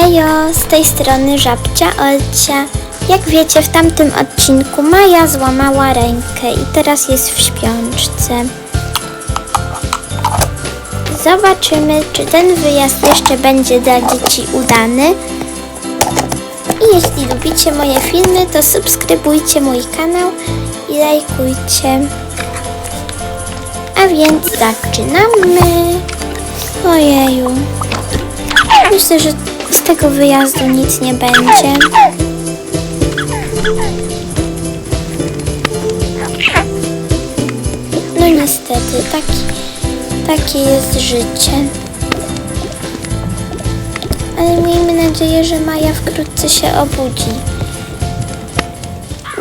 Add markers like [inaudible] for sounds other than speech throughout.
Hejo, z tej strony Żabcia Olcia. Jak wiecie, w tamtym odcinku Maja złamała rękę i teraz jest w śpiączce. Zobaczymy, czy ten wyjazd jeszcze będzie dla dzieci udany. I jeśli lubicie moje filmy, to subskrybujcie mój kanał i lajkujcie. A więc zaczynamy. Ojeju. Myślę, że z tego wyjazdu nic nie będzie. No niestety, taki, takie jest życie. Ale miejmy nadzieję, że Maja wkrótce się obudzi.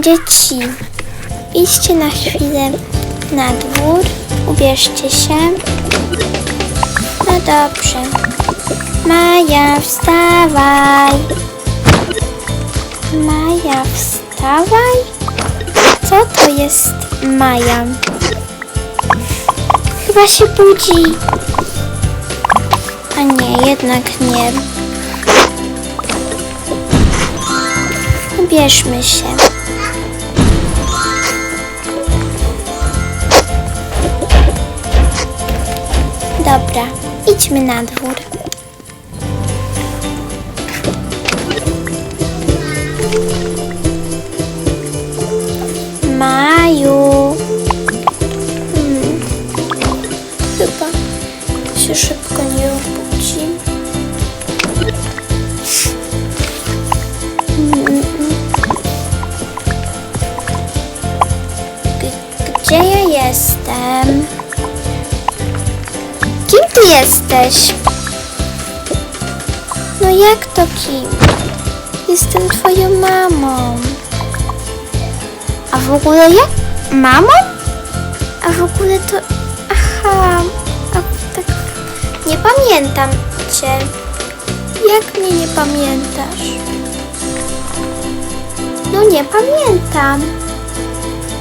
Dzieci, idźcie na chwilę na dwór, ubierzcie się. No dobrze. Maja, wstawaj. Maja, wstawaj. Co to jest Maja? Chyba się budzi. A nie, jednak nie. Ubierzmy się. Dobra, idźmy na dwór. Jesteś? No jak to kim? Jestem twoją mamą. A w ogóle jak? Mamą? A w ogóle to... Aha, a tak... Nie pamiętam cię. Jak mnie nie pamiętasz? No nie pamiętam.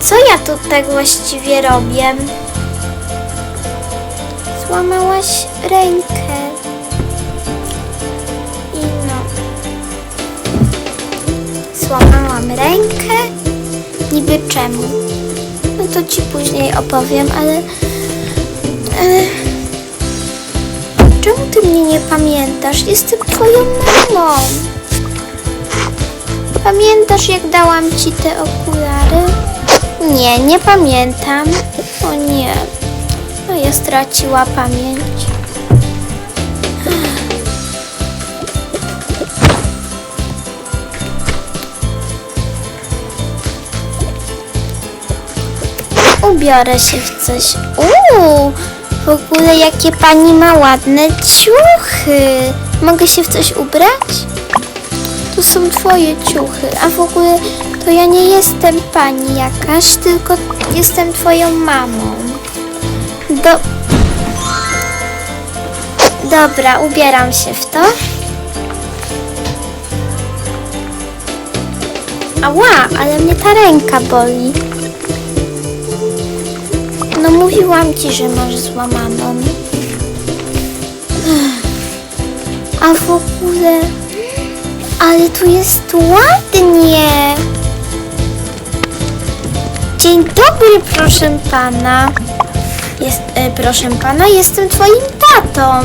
Co ja tutaj właściwie robię? Złamałaś rękę. I no. Złamałam rękę. Niby czemu? No to ci później opowiem, ale. ale... Czemu ty mnie nie pamiętasz? Jestem twoją mamą. Pamiętasz, jak dałam ci te okulary? Nie, nie pamiętam. O nie. No ja straciła pamięć. Ubiorę się w coś. Uuu, w ogóle jakie pani ma ładne ciuchy. Mogę się w coś ubrać? To są twoje ciuchy, a w ogóle to ja nie jestem pani jakaś, tylko jestem twoją mamą. Do... Dobra, ubieram się w to. Ała, ale mnie ta ręka boli. No mówiłam ci, że masz złamaną. A w ogóle... Ale tu jest ładnie. Dzień dobry, proszę pana. Jest, e, proszę pana, jestem twoim tatą.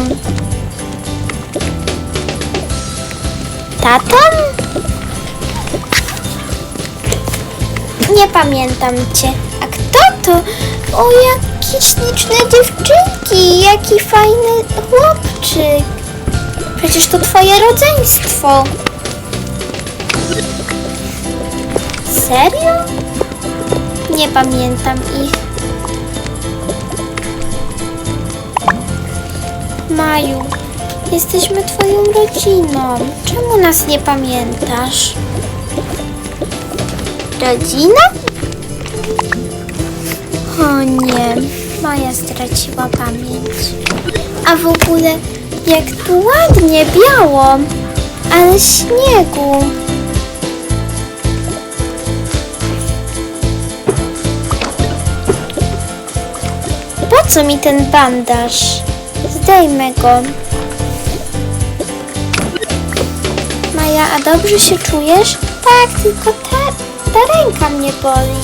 Tatą? Nie pamiętam cię. A kto to? O, jakie śliczne dziewczynki, jaki fajny chłopczyk. Przecież to twoje rodzeństwo. Serio? Nie pamiętam ich. Maju, jesteśmy twoją rodziną. Czemu nas nie pamiętasz? Rodzina? O nie, Maja straciła pamięć. A w ogóle, jak tu ładnie biało, ale śniegu. Po co mi ten bandaż? Zdejmę go. a dobrze się czujesz? Tak, tylko ta, ta ręka mnie boli.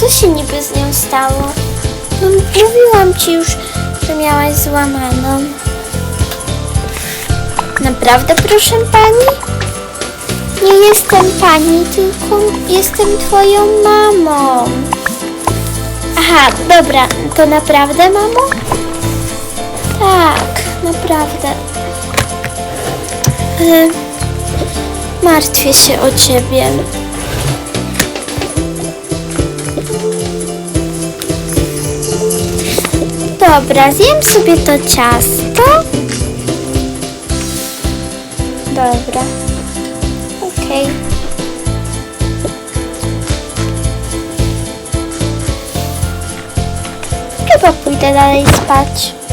Co się niby z nią stało? No, mówiłam ci już, że miałaś złamaną. Naprawdę, proszę pani? Nie jestem pani, tylko jestem twoją mamą. Aha, dobra, to naprawdę, mamo? Tak, naprawdę. E, martwię się o ciebie. Dobra, zjem sobie to ciasto. Dobra. Okej. Chyba pójdę dalej spać.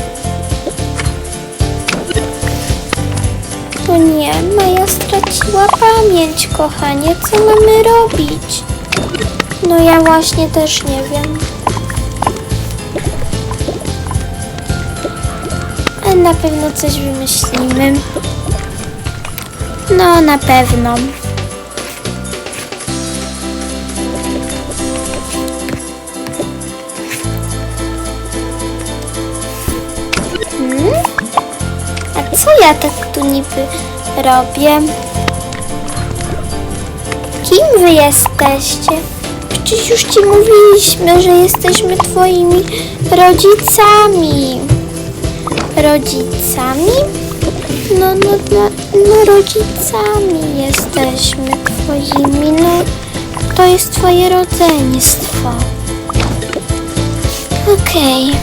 O nie, Maja straciła pamięć, kochanie. Co mamy robić? No ja właśnie też nie wiem. Ale na pewno coś wymyślimy. No, na pewno. Ja tak tu niby robię? Kim wy jesteście? Przecież już ci mówiliśmy, że jesteśmy twoimi rodzicami. Rodzicami? No, no, no, no rodzicami jesteśmy twoimi. No, to jest twoje rodzeństwo. Okej.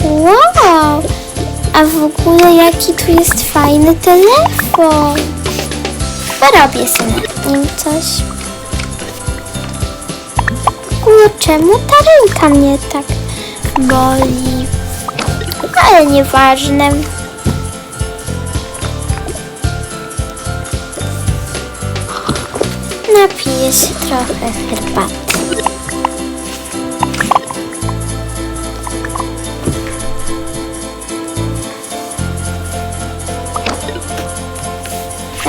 Wow! A w ogóle jaki tu jest fajny telefon. Porobię sobie nim coś. W ogóle czemu ta ręka mnie tak boli? Ale nieważne. Napiję się trochę herbaty.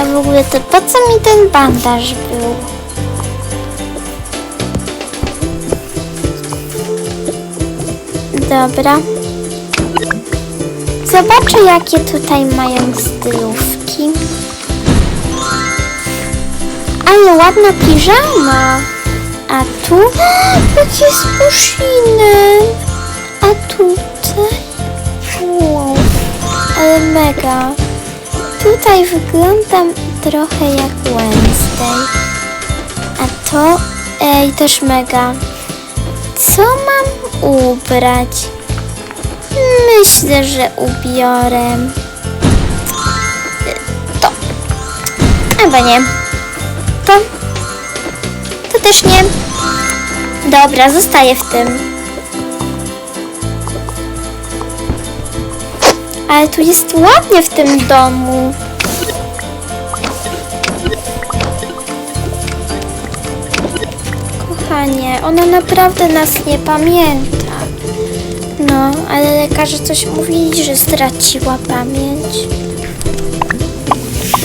A w ogóle to po co mi ten bandaż był? Dobra. Zobaczę, jakie tutaj mają stylówki. Ale ładna piżama. A tu [gasps] jakie spuszyny. A tutaj. Wow. Ale mega. Tutaj wyglądam trochę jak Wednesday. A to ej, też mega. Co mam ubrać? Myślę, że ubiorę to. Albo nie. To. To też nie. Dobra, zostaję w tym. Ale tu jest ładnie w tym domu. Kochanie, ona naprawdę nas nie pamięta. No, ale lekarze coś mówili, że straciła pamięć.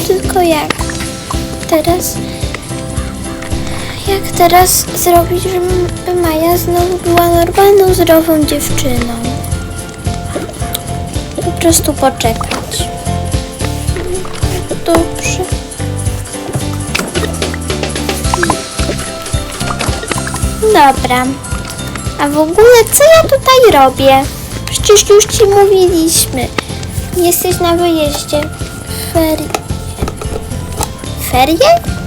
Tylko jak? Teraz? Jak teraz zrobić, żeby Maja znowu była normalną, zdrową dziewczyną? Prostu poczekać. Dobrze. Dobra. A w ogóle co ja tutaj robię? Przecież już ci mówiliśmy. Jesteś na wyjeździe. Ferie. Ferie?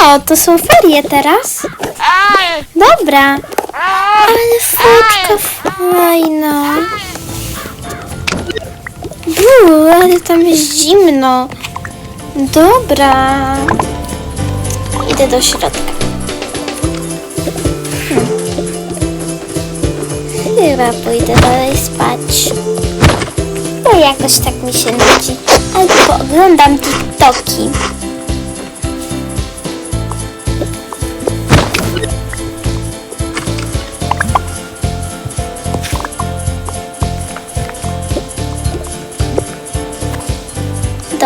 O, to są ferie teraz? Dobra. Ale foczka fajna. Buu, ale tam jest zimno. Dobra. Idę do środka. Hmm. Chyba pójdę dalej spać. Bo jakoś tak mi się nudzi. Albo oglądam TikToki.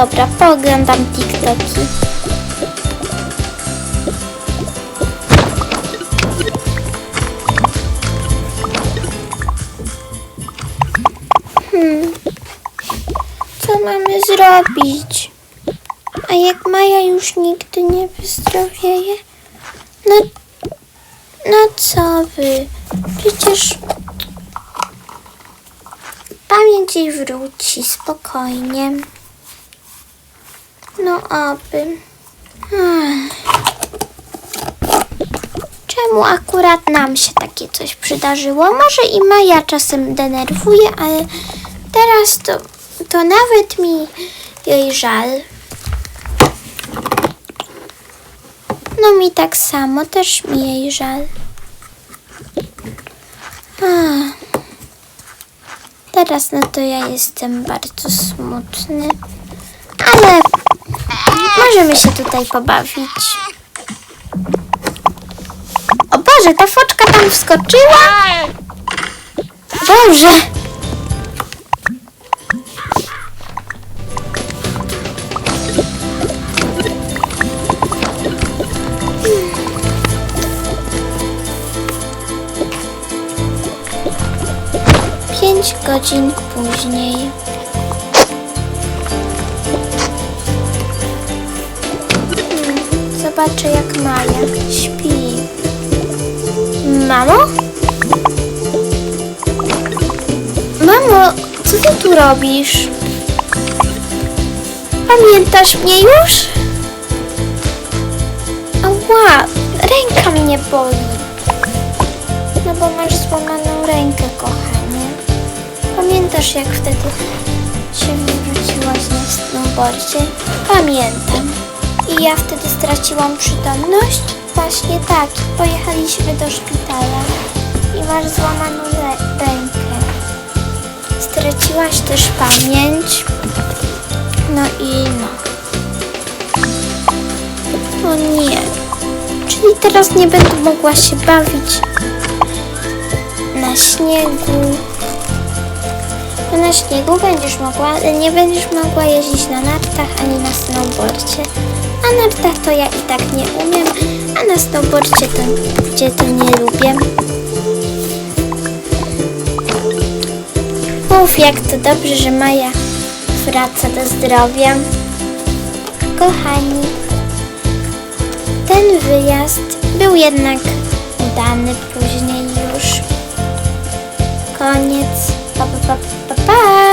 Dobra, pooglądam TikToki. Hmm. Co mamy zrobić? A jak Maja już nigdy nie wyzdrowieje? No, no co wy? Przecież pamięć jej wróci spokojnie. No oby. Ach. Czemu akurat nam się takie coś przydarzyło? Może i Maja czasem denerwuje, ale teraz to, to nawet mi jej żal. No mi tak samo, też mi jej żal. Ach. Teraz no to ja jestem bardzo smutny. Ale możemy się tutaj pobawić. O Boże, ta foczka tam wskoczyła? Dobrze. Pięć godzin później. Zobaczę jak Maja śpi. Mamo? Mamo, co ty tu robisz? Pamiętasz mnie już? Ała, ręka mnie boli. No bo masz złamaną rękę, kochanie. Pamiętasz jak wtedy się wywróciłaś na snowboardzie? Pamiętam. I ja wtedy straciłam przytomność? Właśnie tak. Pojechaliśmy do szpitala. I masz złamaną rękę. Straciłaś też pamięć. No i no. O nie. Czyli teraz nie będę mogła się bawić na śniegu. Na śniegu będziesz mogła, ale nie będziesz mogła jeździć na nartach ani na snowboardzie. Na to ja i tak nie umiem, a na snowboardzie to, gdzie to nie lubię. Mów, jak to dobrze, że Maja wraca do zdrowia. Kochani, ten wyjazd był jednak udany później już. Koniec. Pa, pa, pa, pa, pa.